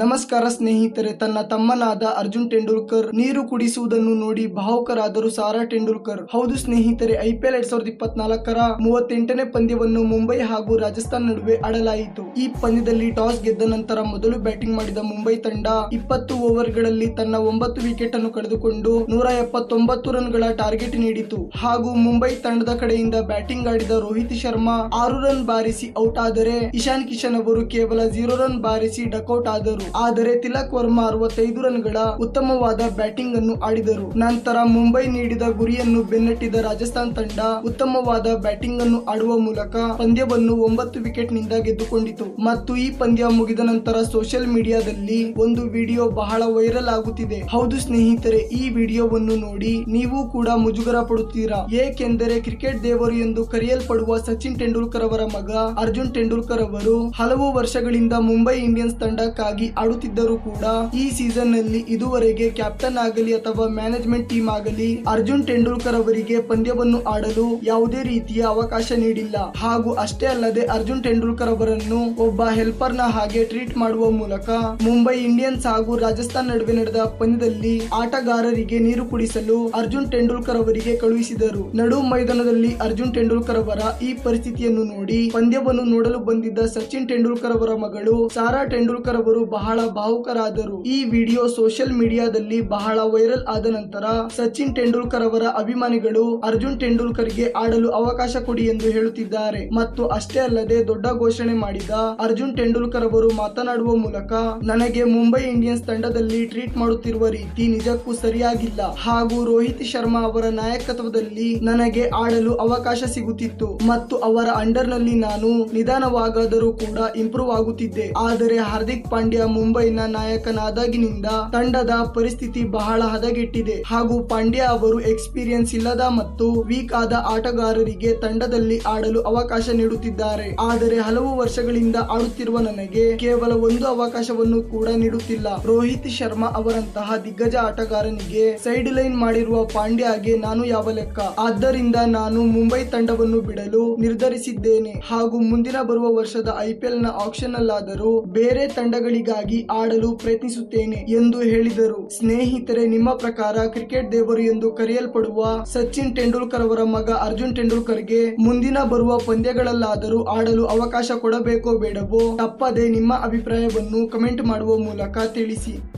ನಮಸ್ಕಾರ ಸ್ನೇಹಿತರೆ, ತನ್ನ ತಮ್ಮನಾದ ಅರ್ಜುನ್ ಟೆಂಡೂಲ್ಕರ್ ನೀರು ಕುಡಿಸುವುದನ್ನು ನೋಡಿ ಭಾವುಕರಾದರು ಸಾರಾ ಟೆಂಡೂಲ್ಕರ್ ಹೌದು ಸ್ನೇಹಿತರೆ ಐಪಿಎಲ್ ಎರಡ್ ಸಾವಿರದ ಇಪ್ಪತ್ನಾಲ್ಕರ ಮೂವತ್ತೆಂಟನೇ ಪಂದ್ಯವನ್ನು ಮುಂಬೈ ಹಾಗೂ ರಾಜಸ್ಥಾನ್ ನಡುವೆ ಆಡಲಾಯಿತು. ಈ ಪಂದ್ಯದಲ್ಲಿ ಟಾಸ್ ಗೆದ್ದ ನಂತರ ಮೊದಲು ಬ್ಯಾಟಿಂಗ್ ಮಾಡಿದ ಮುಂಬೈ ತಂಡ ಇಪ್ಪತ್ತು ಓವರ್ಗಳಲ್ಲಿ ತನ್ನ ಒಂಬತ್ತು ವಿಕೆಟ್ ಅನ್ನು ಕಳೆದುಕೊಂಡು ನೂರ ಎಪ್ಪತ್ತೊಂಬತ್ತು ರನ್ಗಳ ಟಾರ್ಗೆಟ್ ನೀಡಿತು. ಹಾಗೂ ಮುಂಬೈ ತಂಡದ ಕಡೆಯಿಂದ ಬ್ಯಾಟಿಂಗ್ ಆಡಿದ ರೋಹಿತ್ ಶರ್ಮಾ ಆರು ರನ್ ಬಾರಿಸಿ ಔಟ್ ಆದರೆ ಇಶಾನ್ ಕಿಶನ್ ಅವರು ಕೇವಲ ಜೀರೋ ರನ್ ಬಾರಿಸಿ ಡಕೌಟ್ ಆದರು. ಆದರೆ ತಿಲಕ್ ವರ್ಮಾ ಅರವತ್ತೈದು ರನ್ಗಳ ಉತ್ತಮವಾದ ಬ್ಯಾಟಿಂಗ್ ಅನ್ನು ಆಡಿದರು. ನಂತರ ಮುಂಬೈ ನೀಡಿದ ಗುರಿಯನ್ನು ಬೆನ್ನಟ್ಟಿದ ರಾಜಸ್ಥಾನ್ ತಂಡ ಉತ್ತಮವಾದ ಬ್ಯಾಟಿಂಗ್ ಅನ್ನು ಆಡುವ ಮೂಲಕ ಪಂದ್ಯವನ್ನು ಒಂಬತ್ತು ವಿಕೆಟ್ನಿಂದ ಗೆದ್ದುಕೊಂಡಿತು. ಮತ್ತು ಈ ಪಂದ್ಯ ಮುಗಿದ ನಂತರ ಸೋಷಿಯಲ್ ಮೀಡಿಯಾದಲ್ಲಿ ಒಂದು ವಿಡಿಯೋ ಬಹಳ ವೈರಲ್ ಆಗುತ್ತಿದೆ. ಹೌದು ಸ್ನೇಹಿತರೆ, ಈ ವಿಡಿಯೋವನ್ನು ನೋಡಿ ನೀವು ಕೂಡ ಮುಜುಗರ ಪಡುತ್ತೀರಾ? ಏಕೆಂದರೆ ಕ್ರಿಕೆಟ್ ದೇವರು ಎಂದು ಕರೆಯಲ್ಪಡುವ ಸಚಿನ್ ತೆಂಡೂಲ್ಕರ್ ಅವರ ಮಗ ಅರ್ಜುನ್ ತೆಂಡೂಲ್ಕರ್ ಅವರು ಹಲವು ವರ್ಷಗಳಿಂದ ಮುಂಬೈ ಇಂಡಿಯನ್ಸ್ ತಂಡಕ್ಕಾಗಿ ಆಡುತ್ತಿದ್ದರೂ ಕೂಡ ಈ ಸೀಸನ್ನಲ್ಲಿ ಇದುವರೆಗೆ ಕ್ಯಾಪ್ಟನ್ ಆಗಲಿ ಅಥವಾ ಮ್ಯಾನೇಜ್ಮೆಂಟ್ ಟೀಮ್ ಆಗಲಿ ಅರ್ಜುನ್ ಟೆಂಡೂಲ್ಕರ್ ಅವರಿಗೆ ಪಂದ್ಯವನ್ನು ಆಡಲು ಯಾವುದೇ ರೀತಿಯ ಅವಕಾಶ ನೀಡಿಲ್ಲ. ಹಾಗೂ ಅಷ್ಟೇ ಅಲ್ಲದೆ ಅರ್ಜುನ್ ಟೆಂಡೂಲ್ಕರ್ ಅವರನ್ನು ಒಬ್ಬ ಹೆಲ್ಪರ್ನ ಹಾಗೆ ಟ್ರೀಟ್ ಮಾಡುವ ಮೂಲಕ ಮುಂಬೈ ಇಂಡಿಯನ್ಸ್ ಹಾಗೂ ರಾಜಸ್ಥಾನ್ ನಡುವೆ ನಡೆದ ಪಂದ್ಯದಲ್ಲಿ ಆಟಗಾರರಿಗೆ ನೀರು ಕುಡಿಸಲು ಅರ್ಜುನ್ ಟೆಂಡೂಲ್ಕರ್ ಅವರಿಗೆ ಕಳುಹಿಸಿದರು. ನಡು ಮೈದಾನದಲ್ಲಿ ಅರ್ಜುನ್ ತೆಂಡೂಲ್ಕರ್ ಅವರ ಈ ಪರಿಸ್ಥಿತಿಯನ್ನು ನೋಡಿ ಪಂದ್ಯವನ್ನು ನೋಡಲು ಬಂದಿದ್ದ ಸಚಿನ್ ತೆಂಡೂಲ್ಕರ್ ಅವರ ಮಗಳು ಸಾರಾ ಟೆಂಡೂಲ್ಕರ್ ಅವರು ಬಹಳ ಭಾವುಕರಾದರು. ಈ ವಿಡಿಯೋ ಸೋಷಿಯಲ್ ಮೀಡಿಯಾದಲ್ಲಿ ಬಹಳ ವೈರಲ್ ಆದ ನಂತರ ಸಚಿನ್ ತೆಂಡೂಲ್ಕರ್ ಅವರ ಅಭಿಮಾನಿಗಳು ಅರ್ಜುನ್ ತೆಂಡೂಲ್ಕರ್ಗೆ ಆಡಲು ಅವಕಾಶ ಕೊಡಿ ಎಂದು ಹೇಳುತ್ತಿದ್ದಾರೆ. ಮತ್ತು ಅಷ್ಟೇ ಅಲ್ಲದೆ ದೊಡ್ಡ ಘೋಷಣೆ ಮಾಡಿದ ಅರ್ಜುನ್ ತೆಂಡೂಲ್ಕರ್ ಅವರು ಮಾತನಾಡುವ ಮೂಲಕ ನನಗೆ ಮುಂಬೈ ಇಂಡಿಯನ್ಸ್ ತಂಡದಲ್ಲಿ ಟ್ರೀಟ್ ಮಾಡುತ್ತಿರುವ ರೀತಿ ನಿಜಕ್ಕೂ ಸರಿಯಾಗಿಲ್ಲ. ಹಾಗೂ ರೋಹಿತ್ ಶರ್ಮಾ ಅವರ ನಾಯಕತ್ವದಲ್ಲಿ ನನಗೆ ಆಡಲು ಅವಕಾಶ ಸಿಗುತ್ತಿತ್ತು. ಮತ್ತು ಅವರ ಅಂಡರ್ನಲ್ಲಿ ನಾನು ನಿಧಾನವಾಗಾದರೂ ಕೂಡ ಇಂಪ್ರೂವ್ ಆಗುತ್ತಿದ್ದೆ. ಆದರೆ ಹಾರ್ದಿಕ್ ಪಾಂಡ್ಯ ಮುಂಬೈನ ನಾಯಕನಾದಾಗಿನಿಂದ ತಂಡದ ಪರಿಸ್ಥಿತಿ ಬಹಳ ಹದಗೆಟ್ಟಿದೆ. ಹಾಗೂ ಪಾಂಡ್ಯ ಅವರು ಎಕ್ಸ್ಪೀರಿಯನ್ಸ್ ಇಲ್ಲದ ಮತ್ತು ವೀಕ್ ಆದ ಆಟಗಾರರಿಗೆ ತಂಡದಲ್ಲಿ ಆಡಲು ಅವಕಾಶ ನೀಡುತ್ತಿದ್ದಾರೆ. ಆದರೆ ಹಲವು ವರ್ಷಗಳಿಂದ ಆಡುತ್ತಿರುವ ನನಗೆ ಕೇವಲ ಒಂದು ಅವಕಾಶವನ್ನು ಕೂಡ ನೀಡುತ್ತಿಲ್ಲ. ರೋಹಿತ್ ಶರ್ಮಾ ಅವರಂತಹ ದಿಗ್ಗಜ ಆಟಗಾರನಿಗೆ ಸೈಡ್ ಲೈನ್ ಮಾಡಿರುವ ಪಾಂಡ್ಯಗೆ ನಾನು ಯಾವ ಲೆಕ್ಕ? ಆದ್ದರಿಂದ ನಾನು ಮುಂಬೈ ತಂಡವನ್ನು ಬಿಡಲು ನಿರ್ಧರಿಸಿದ್ದೇನೆ. ಹಾಗೂ ಮುಂದಿನ ಬರುವ ವರ್ಷದ ಐಪಿಎಲ್ನ ಆಕ್ಷನ್ ಅಲ್ಲಾದರೂ ಬೇರೆ ತಂಡಗಳಿಗಾಗಿ ಆಡಲು ಪ್ರಯತ್ನಿಸುತ್ತೇನೆ ಎಂದು ಹೇಳಿದರು. ಸ್ನೇಹಿತರೆ, ನಿಮ್ಮ ಪ್ರಕಾರ ಕ್ರಿಕೆಟ್ ದೇವರು ಎಂದು ಕರೆಯಲ್ಪಡುವ ಸಚಿನ್ ತೆಂಡೂಲ್ಕರ್ ಅವರ ಮಗ ಅರ್ಜುನ್ ಟೆಂಡೂಲ್ಕರ್ಗೆ ಮುಂದಿನ ಬರುವ ಪಂದ್ಯಗಳಲ್ಲಾದರೂ ಆಡಲು ಅವಕಾಶ ಕೊಡಬೇಕೋ ಬೇಡವೋ ತಪ್ಪದೆ ನಿಮ್ಮ ಅಭಿಪ್ರಾಯವನ್ನು ಕಮೆಂಟ್ ಮಾಡುವ ಮೂಲಕ ತಿಳಿಸಿ.